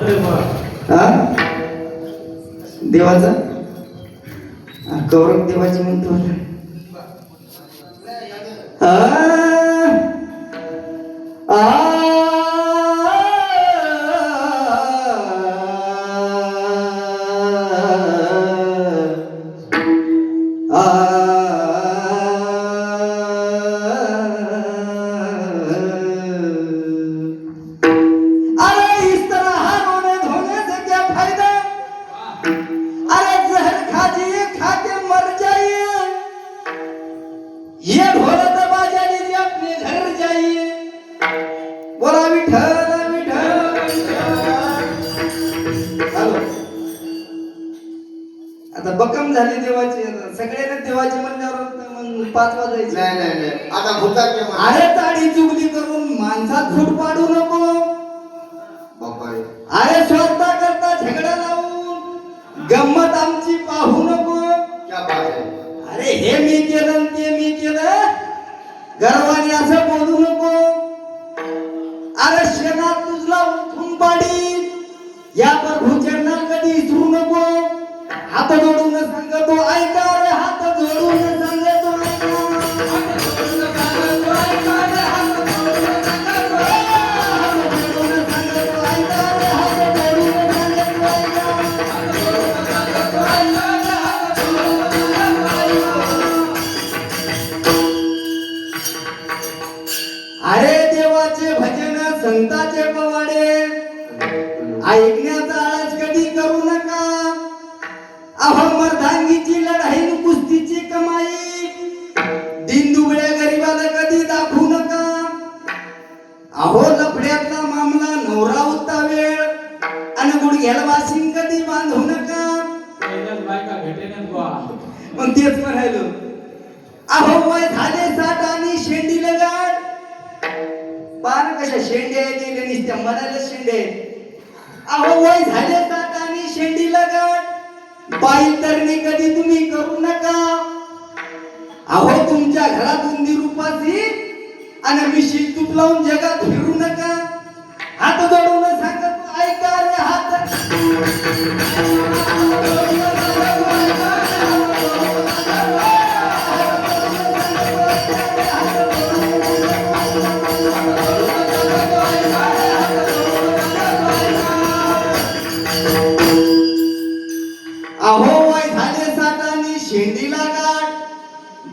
हा? देवाचा? गौरव देवाची म्हणतो हा? आता बकम झाली देवाची आता सगळ्यांना देवाची म्हणल्यावर मग पाच वाजायचे. नाही नाही नाही. आता भूताचे अरे ताडी चुगली करून माणसात फूट पाडू नको. बापा अरे स्वतः करता झगडा लावून गंमत आमची पाहू नको. अरे हे मी केलं ते मी केलं. गर्वाने असं बोलू नको. अरे शेणात तुझला उठून पाडी. या प्रभूचरणा कधी विसरू नको. हात जोडून सांगतो ऐका रे हात जोडून सांगतो अरे देवाचे भजन संताचे पवाडे. ऐकण्यात अहो मर्दांगीची लढाई न कुस्तीची कमाई. दिनदुबळ्या गरीबाला कधी दाखवू नका. अहो लफड्यातला मामला नवरा उत्ता वेळ. आणि गुडघ्याला वाशिंग कधी बांधू नका. मग तेच म्हणायलो. अहो वय झाले साठ आणि शेंडी लगाड. पान कशा शेंड्या गेल्या नुसत्या मनाला शेंडे अहो वय झाले साठ आणि शेंडी लगाड. बाई तरणी कधी तुम्ही करू नका. अहो तुमच्या घरात उंदी उपासी आणि मिशील तूप लावून जगात फिरू नका. हात जोडून सांगत ऐका रे हात.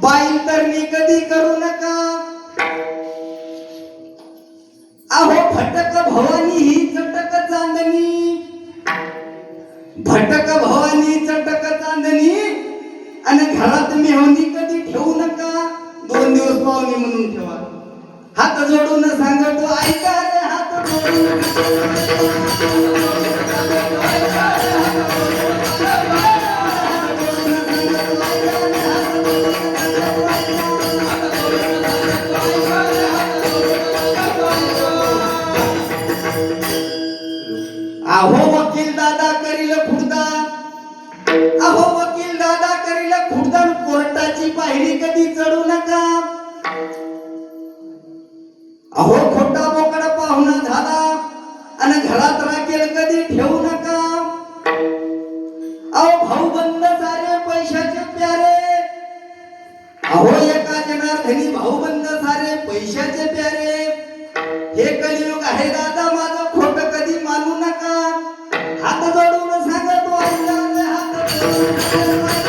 गाठ तर मी कधी करू नका. अहो भटक भवानी ही चटक चांदणी. भटक भवानी चटक चांदणी. आणि घरात मेहंदी कधी ठेवू नका. दोन दिवस पाहुणी म्हणून ठेवा. हात जोडून सांगतो ऐका रे हात जोडून. देवाची पाहिली कधी चढू नका. अहो खोटा मोकळा पाहुणा झाला आणि घरात राखेल कधी ठेवू नका. अहो भाऊ बंद सारे पैशाचे प्यारे. अहो एका जनार्दनी भाऊ बंद सारे पैशाचे प्यारे. हे कलियुग आहे दादा माझं खोट कधी मानू नका. हात जोडून सांगतो हात जोडून